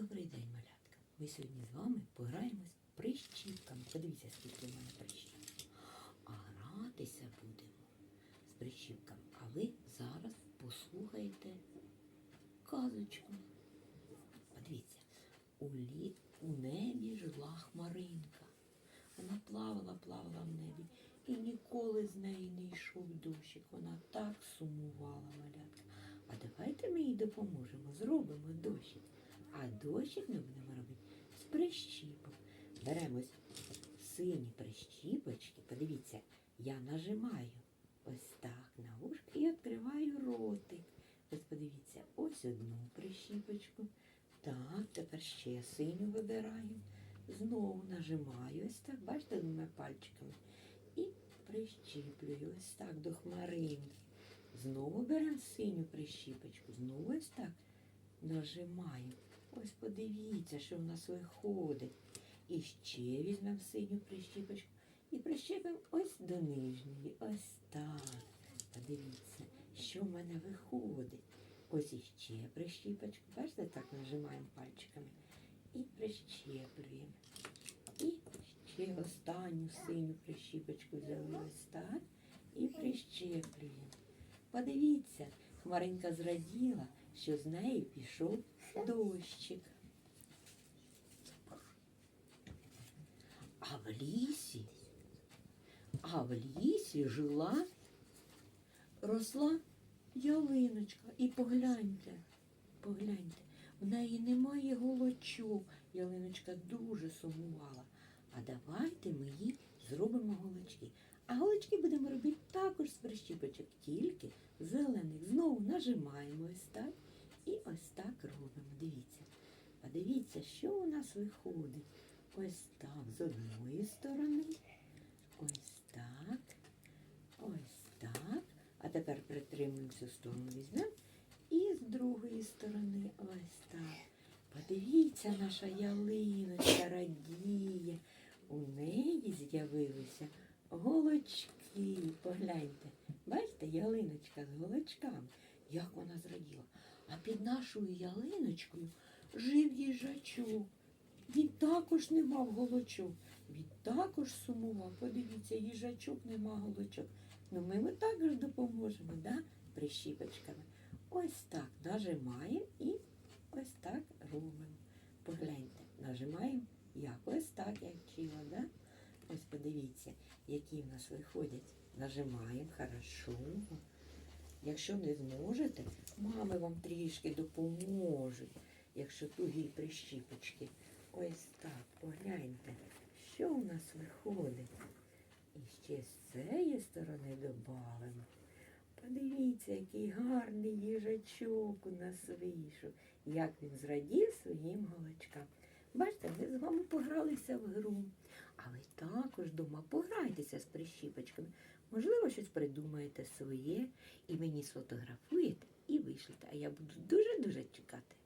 Добрий день, малятка. Ми сьогодні з вами пограємось прищіпками. Подивіться, скільки в мене прищіпок. А гратися будемо з прищіпками. А ви зараз послухайте казочку. Подивіться, у, лі... у небі жила хмаринка. Вона плавала, плавала в небі. І ніколи з неї не йшов дощик. Вона так сумувала, малятка. А давайте ми їй допоможемо, зробимо дощик. А дощик ми будемо робити з прищіпок. Беремось сині прищіпочки. Подивіться, я нажимаю ось так на вушко і відкриваю ротик. Ось подивіться, ось одну прищіпочку. Так, тепер ще синю вибираю. Знову нажимаю ось так, бачите, двома пальчиками. І прищіплюю ось так до хмаринки. Знову беремо синю прищіпочку, знову ось так нажимаємо. Ось подивіться, що в нас виходить. І ще візьмемо синю прищіпочку і прищепимо ось до нижньої. Ось так. Подивіться, що в мене виходить. Ось іще прищіпочку. Бачите, так нажимаємо пальчиками. І прищеплюємо. І ще останню синю прищіпочку взяли ось так і прищеплюємо. Подивіться, Хмаринка зраділа, що з неї пішов дощик. А в лісі, а в лісі жила, росла ялиночка. І погляньте, погляньте, в неї немає голочок. Ялиночка дуже сумувала. А давайте ми їй зробимо голочки. А голочки будемо робити також з прищіпочок, тільки зелених. Знову нажимаємо ось так і ось так робимо. Дивіться. Подивіться, що у нас виходить. Ось так з одної сторони. Ось так. Ось так. А тепер притримуємо цю сторону візьмемо. І з другої сторони ось так. Подивіться, наша ялиночка радіє. У неї з'явилися голочки. Погляньте. Бачите, ялиночка з голочками. Як вона зраділа. А під нашою ялиночкою жив їжачок. Він також не мав голочок. Він також сумував. Подивіться, їжачок не мав голочок. Ну ми йому також допоможемо, да? прищіпочками. Ось так нажимаємо і ось так робимо. Погляньте, нажимаємо як ось так, я вчила, да? Ось подивіться, які в нас виходять. Нажимаємо хорошо. Якщо не зможете, мами вам трішки допоможуть, якщо тугі прищіпочки. Ось так, погляньте, що у нас виходить. І ще з цієї сторони додамо. Подивіться, який гарний їжачок у нас вийшов, як він зрадів своїм голочкам. Бачите, ми з вами погралися в гру. А ви також дома пограйтеся з прищіпочками. Можливо, щось придумаєте своє і мені сфотографуєте і вишлете. А я буду дуже-дуже чекати.